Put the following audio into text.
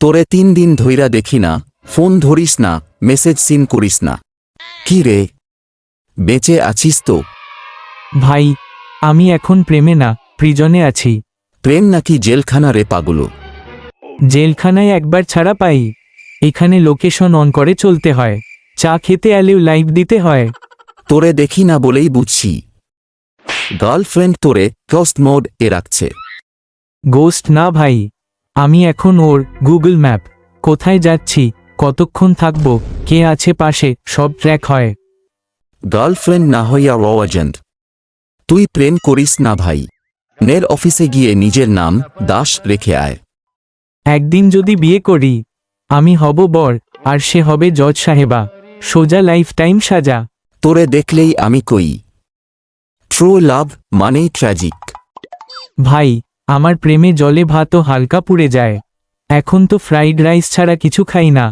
তোরে তিন দিন ধইরা দেখি না ফোন ধরিস না মেসেজ সিন করিস না। কি রে? বেঁচে আছিস তো? ভাই আমি এখন প্রেমে না প্রিজনে আছি। প্রেম নাকি জেলখানা রে পাগুলো? জেলখানায় একবার ছাড়া পাই। এখানে লোকেশন অন করে চলতে হয়। চা খেতে এলেও লাইভ দিতে হয়। তোরে দেখি না বলেই বুঝছি। গার্লফ্রেন্ড তোরে ক্রস্ট মোড এ রাখছে। গোস্ট না ভাই আমি এখন ওর গুগল ম্যাপ। কোথায় যাচ্ছি? কতক্ষণ থাকব? কে আছে পাশে? সব ট্র্যাক হয়। গার্লফ্রেন্ড না হইয়া র এজেন্ট। তুই প্রেম করিস না ভাই। নের অফিসে গিয়ে নিজের নাম দাস রেখে আয়। একদিন যদি বিয়ে করি আমি হব বর আর সে হবে জজ সাহেবা। সোজা লাইফ টাইম সাজা। তোরে দেখলেই আমি কই। ট্রু লাভ মানেই ট্র্যাজিক ভাই আমার প্রেমে জলে ভাতও হালকা পুড়ে যায়। এখন তো ফ্রাইড রাইস ছাড়া কিছু খাই না।